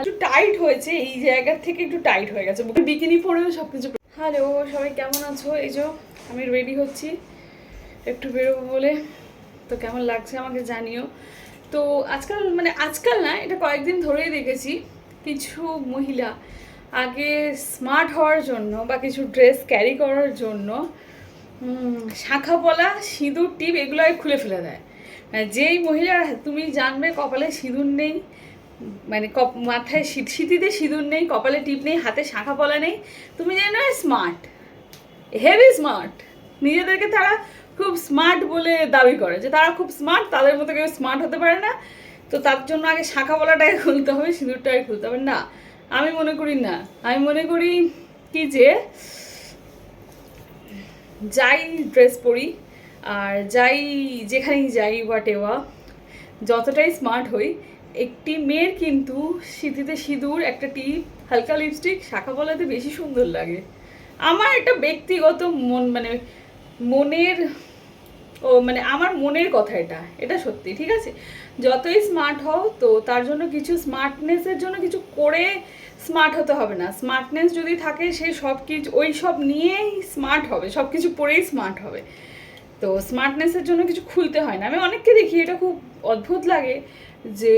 একটু টাইট হয়েছে, এই জায়গার থেকে একটু টাইট হয়ে গেছে। বিকিনি পরেও সব কিছু হ্যালো সবাই কেমন আছো? এই যে আমি রেডি হচ্ছি। একটু বেরোবো বলে। তো কেমন লাগছে আমাকে জানিও। তো আজকাল মানে আজকাল না, এটা কয়েকদিন ধরেই দেখেছি কিছু মহিলা আগে স্মার্ট হওয়ার জন্য বা কিছু ড্রেস ক্যারি করার জন্য শাঁখা পলা সিঁদুর, টিপ এগুলো খুলে ফেলে দেয়। মানে যেই মহিলা তুমি জানবে কপালে সিঁদুর নেই মানে মাথায় শীতিতে সিঁদুর নেই, কপালে টিপ নেই, হাতে শাঁখা পলা নেই। তুমি জানো স্মার্ট হেভি স্মার্ট নিজেদেরকে তারা খুব স্মার্ট বলে দাবি করে, যে তারা খুব স্মার্ট তাদের মতো কেউ স্মার্ট হতে পারে না। তো তার জন্য আগে শাঁখা পলাটাকে খুলতে হবে সিঁদুরটাকে খুলতে হবে। না, আমি মনে করি না। আমি মনে করি কি যে, যাই ড্রেস পরি, আর যাই যেখানেই যাই হোয়াট এভার যতটাই স্মার্ট হই একটি মেয়ের কিন্তু সিঁথিতে সিঁদুর, একটা টিপ হালকা লিপস্টিক শাখা বলাতে বেশি সুন্দর লাগে। আমার একটা ব্যক্তিগত মন মানে মনের, ও মানে আমার মনের কথা এটা এটা সত্যি, ঠিক আছে? যতই স্মার্ট হও তো তার জন্য কিছু স্মার্টনেসের জন্য কিছু করে স্মার্ট হতে হবে না। স্মার্টনেস যদি থাকে সে সব কিছু ওই সব নিয়েই স্মার্ট হবে সব কিছু পরেই স্মার্ট হবে। তো স্মার্টনেসের জন্য কিছু খুলতে হয় না। আমি অনেককে দেখি, এটা খুব অদ্ভুত লাগে যে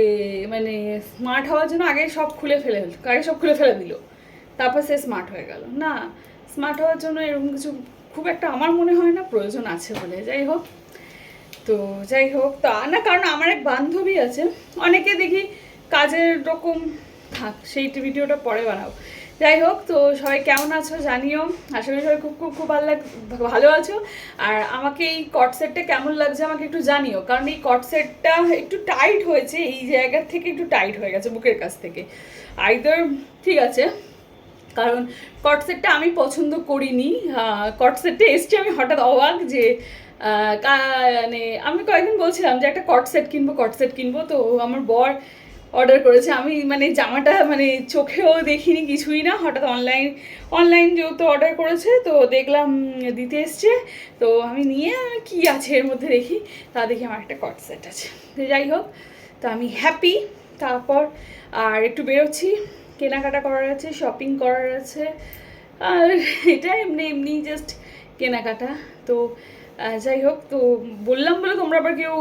মানে স্মার্ট হওয়ার জন্য আগে সব খুলে ফেলে আগে সব খুলে ফেলে দিল। তারপর সে স্মার্ট হয়ে গেল। না স্মার্ট হওয়ার জন্য এরকম কিছু খুব একটা আমার মনে হয় না, প্রয়োজন আছে বলে। যাই হোক, তো যাই হোক, তা না, কারণ আমার এক বান্ধবী আছে, অনেকে দেখি কাজের রকম, থাক, সেই ভিডিওটা পরে বানাবো যাই হোক, তো সবাই কেমন আছো জানিও। করি সবাই খুব খুব খুব ভালো লাগ, ভালো আছো। আর আমাকে এই কট সেটটা কেমন লাগছে আমাকে একটু জানিও, কারণ এই কট সেটটা একটু টাইট হয়েছে, এই জায়গার থেকে একটু টাইট হয়ে গেছে বুকের কাছ থেকে। আইদার ঠিক আছে, কারণ কট সেটটা আমি পছন্দ করিনি। কট সেটটা এসছে আমি হঠাৎ অবাক যে মানে আমি কয়েকদিন বলছিলাম যে একটা কট সেট কিনবো কট সেট কিনবো, তো আমার বর অর্ডার করেছে। আমি মানে জামাটা মানে চোখেও দেখিনি, কিছুই না। হঠাৎ অনলাইন অনলাইন যেহেতু অর্ডার করেছে, তো দেখলাম দিতে এসছে। তো আমি নিয়ে কি আছে এর মধ্যে দেখি। তা দেখি আমার একটা কট সেট আছে। যাই হোক, তো আমি হ্যাপি তারপর আর একটু বেরোচ্ছি। কেনাকাটা করার আছে শপিং করার আছে। আর এটা এমনি এমনি জাস্ট কেনাকাটা। তো যাই হোক, তো বললাম বলে তোমরা আবার কেউ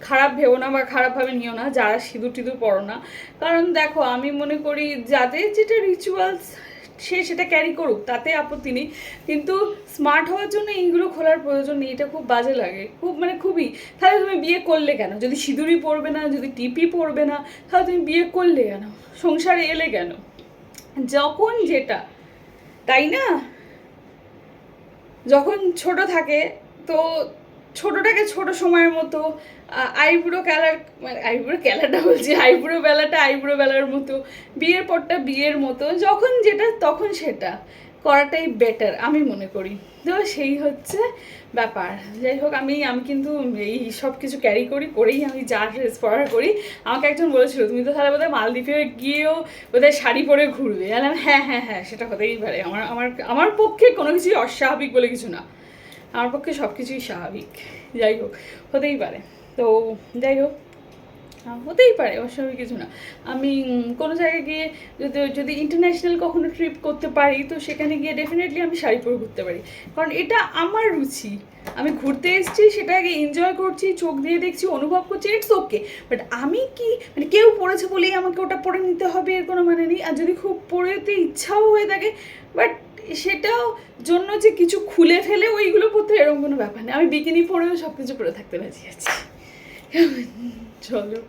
খারাপ ভেবো না বা খারাপভাবে নিও না, যারা সিঁদুর টিঁদুর পড়ো না। কারণ দেখো, আমি মনে করি যাদের যেটা রিচুয়ালস সে সেটা ক্যারি করুক, তাতে আপত্তি নেই। কিন্তু স্মার্ট হওয়ার জন্য এইগুলো খোলার প্রয়োজন নেই, এটা খুব বাজে লাগে। খুব মানে খুবই। তাহলে তুমি বিয়ে করলে কেন? যদি সিঁদুরই পড়বে না, যদি টিপি পড়বে না, তাহলে তুমি বিয়ে করলে কেন? সংসারে এলে কেন? যখন যেটা, তাই না? যখন ছোট থাকে তো ছোটটাকে ছোট সময়ের মতো আইব্রো ক্যালার মানে আইব্রো ক্যালারটা বলছি, আইব্রো বেলাটা আইব্রো বেলার মতো, বিয়ের পরটা বিয়ের মতো, যখন যেটা তখন সেটা, করাটাই বেটার আমি মনে করি। তো সেই হচ্ছে ব্যাপার। যাই হোক, আমি আমি কিন্তু এই সব কিছু ক্যারি করি, করেই আমি যা ড্রেস পরার করি। আমাকে একজন বলেছিল, তুমি তো তাহলে বোধহয় মালদ্বীপে গিয়েও বোধহয় শাড়ি পরে ঘুরবে। বললাম হ্যাঁ হ্যাঁ হ্যাঁ সেটা হতেই পারে। আমার আমার আমার পক্ষে কোনো কিছুই অস্বাভাবিক বলে কিছু না। আমার পক্ষে সব কিছুই স্বাভাবিক। যাই হোক, হতেই পারে। তো যাই হোক হতেই পারে, অস্বাভাবিক কিছু না। আমি কোনো জায়গায় গিয়ে যদি যদি ইন্টারন্যাশনাল কখনো ট্রিপ করতে পারি, তো সেখানে গিয়ে ডেফিনেটলি আমি শাড়ি পরে ঘুরতে পারি। কারণ এটা আমার রুচি। আমি ঘুরতে এসেছি সেটাকে এনজয় করছি, চোখ দিয়ে দেখছি, অনুভব করছি ইটস ওকে বাট আমি কি মানে কেউ পড়েছে বলেই আমাকে ওটা পরে নিতে হবে, এর কোনো মানে নেই। আর যদি খুব পড়েতে ইচ্ছাও হয়ে থাকে বাট সেটাও জন্য যে কিছু খুলে ফেলে, ওইগুলো পড়তে এরকম কোনো ব্যাপার নেই। আমি বিকিনি পরেও সব কিছু পরে থাকতে রাজি আছি। চলো।